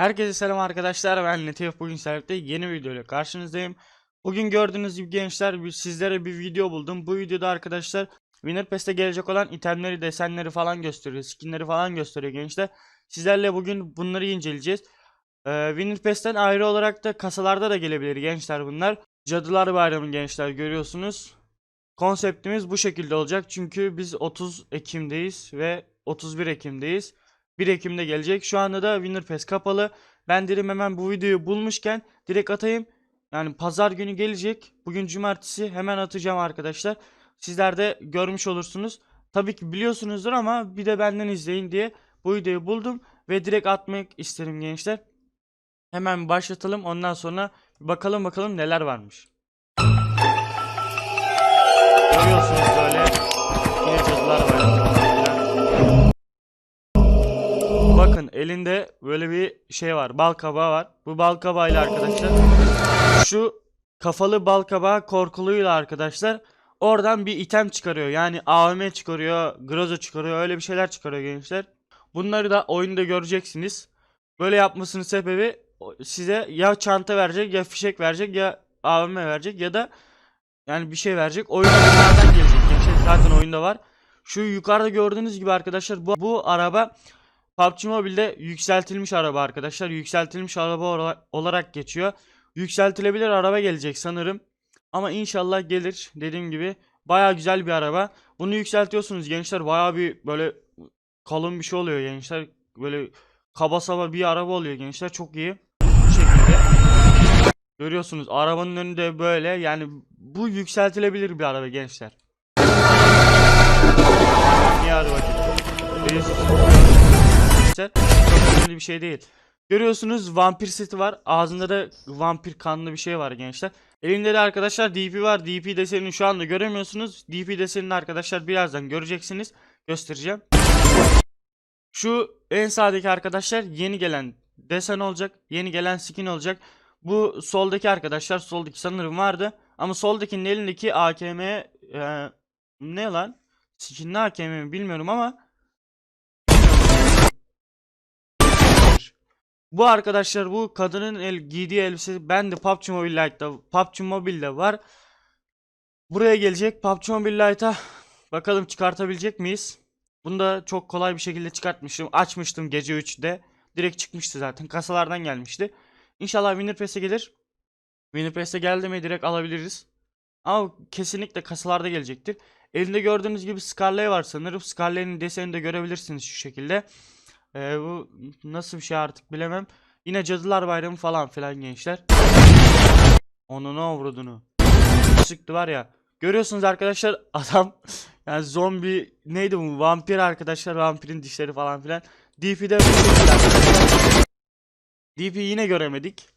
Herkese selam arkadaşlar ben Latif bugün sizlerle yeni bir videoyla karşınızdayım. Bugün gördüğünüz gibi gençler sizlere bir video buldum. Bu videoda arkadaşlar Winner Pass'te gelecek olan itemleri, desenleri falan gösteriyor, skinleri falan gösteriyor gençler. Sizlerle bugün bunları inceleyeceğiz. Ee, Winner Pass'ten ayrı olarak da kasalarda da gelebilir gençler bunlar. Cadılar Bayramı gençler görüyorsunuz. Konseptimiz bu şekilde olacak çünkü biz 30 Ekim'deyiz ve 31 Ekim'deyiz. 1 Ekim'de gelecek. Şu anda da Winner Pass kapalı. Ben dedim hemen bu videoyu bulmuşken direkt atayım. Yani pazar günü gelecek. Bugün cumartesi hemen atacağım arkadaşlar. Sizler de görmüş olursunuz. Tabii ki biliyorsunuzdur ama bir de benden izleyin diye bu videoyu buldum ve direkt atmak isterim gençler. Hemen başlatalım. Ondan sonra bakalım bakalım neler varmış. Görüyorsunuz böyle elinde böyle bir şey var. Bal kabağı var. Bu bal kabağıyla arkadaşlar şu kafalı bal kabağı korkuluyla arkadaşlar oradan bir item çıkarıyor. Yani AVM çıkarıyor, Groza çıkarıyor, öyle bir şeyler çıkarıyor gençler. Bunları da oyunda göreceksiniz. Böyle yapmasının sebebi size ya çanta verecek ya fişek verecek ya AVM verecek ya da yani bir şey verecek. Oyunda bunlardan gelecek. Gençler zaten oyunda var. Şu yukarıda gördüğünüz gibi arkadaşlar bu, bu araba PUBG Mobile'de yükseltilmiş araba arkadaşlar. Yükseltilmiş araba ola- olarak geçiyor. Yükseltilebilir araba gelecek sanırım. Ama inşallah gelir. Dediğim gibi baya güzel bir araba. Bunu yükseltiyorsunuz gençler. Baya bir böyle kalın bir şey oluyor gençler. Böyle kaba saba bir araba oluyor gençler. Çok iyi. Bu şekilde. Görüyorsunuz arabanın önünde böyle yani bu yükseltilebilir bir araba gençler. Niye hadi bakayım. Gençler, Çok önemli bir şey değil. Görüyorsunuz vampir seti var. Ağzında da vampir kanlı bir şey var gençler. Elinde de arkadaşlar DP var. DP desenini şu anda göremiyorsunuz. DP desenini arkadaşlar birazdan göreceksiniz. Göstereceğim. Şu en sağdaki arkadaşlar yeni gelen desen olacak. Yeni gelen skin olacak. Bu soldaki arkadaşlar soldaki sanırım vardı. Ama soldakinin elindeki AKM e, ne lan? Skinli AKM mi bilmiyorum ama Bu arkadaşlar bu kadının el giydiği elbise ben de PUBG Mobile Lite'da PUBG Mobile'de var. Buraya gelecek PUBG Mobile Lite'a bakalım çıkartabilecek miyiz? Bunu da çok kolay bir şekilde çıkartmıştım. Açmıştım gece 3'de. Direkt çıkmıştı zaten. Kasalardan gelmişti. İnşallah Winner Pass'e gelir. Winner Pass'e geldi mi direkt alabiliriz. Ama kesinlikle kasalarda gelecektir. Elinde gördüğünüz gibi Scarlet var sanırım. Scarlet'in desenini de görebilirsiniz şu şekilde. Ee, bu nasıl bir şey artık bilemem. Yine Cadılar Bayramı falan filan gençler. Onu ne vurduğunu. Sıktı var ya. Görüyorsunuz arkadaşlar adam yani zombi neydi bu vampir arkadaşlar vampirin dişleri falan filan. DP'de. DP yine göremedik.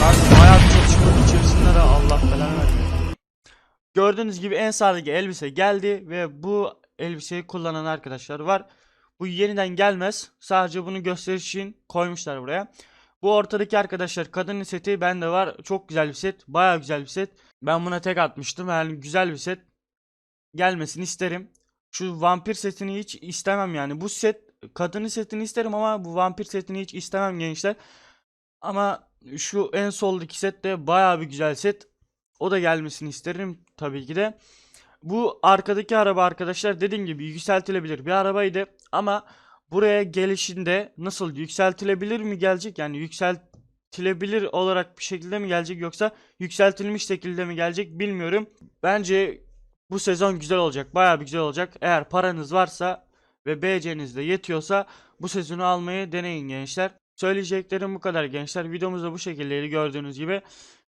Lan bayağı bir çatışmanın içerisinde de Allah belanı versin. Gördüğünüz gibi en sağdaki elbise geldi ve bu elbiseyi kullanan arkadaşlar var. Bu yeniden gelmez. Sadece bunu gösteriş için koymuşlar buraya. Bu ortadaki arkadaşlar kadının seti bende var. Çok güzel bir set. Baya güzel bir set. Ben buna tek atmıştım. Yani güzel bir set. Gelmesini isterim. Şu vampir setini hiç istemem yani. Bu set kadının setini isterim ama bu vampir setini hiç istemem gençler. Ama şu en soldaki set de baya bir güzel set. O da gelmesini isterim tabii ki de. Bu arkadaki araba arkadaşlar dediğim gibi yükseltilebilir bir arabaydı ama buraya gelişinde nasıl yükseltilebilir mi gelecek yani yükseltilebilir olarak bir şekilde mi gelecek yoksa yükseltilmiş şekilde mi gelecek bilmiyorum. Bence bu sezon güzel olacak bayağı bir güzel olacak eğer paranız varsa ve BC'niz de yetiyorsa bu sezonu almayı deneyin gençler. Söyleyeceklerim bu kadar gençler videomuz da bu şekildeydi gördüğünüz gibi.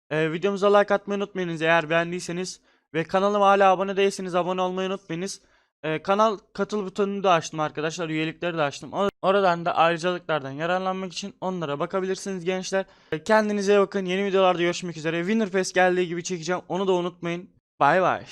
Ee, videomuza like atmayı unutmayınız eğer beğendiyseniz. Ve kanalıma hala abone değilseniz abone olmayı unutmayınız. Ee, kanal katıl butonunu da açtım arkadaşlar. Üyelikleri de açtım. Oradan da ayrıcalıklardan yararlanmak için onlara bakabilirsiniz gençler. Ee, Kendinize bakın. Yeni videolarda görüşmek üzere. Winner Pass geldiği gibi çekeceğim. Onu da unutmayın. Bay bay.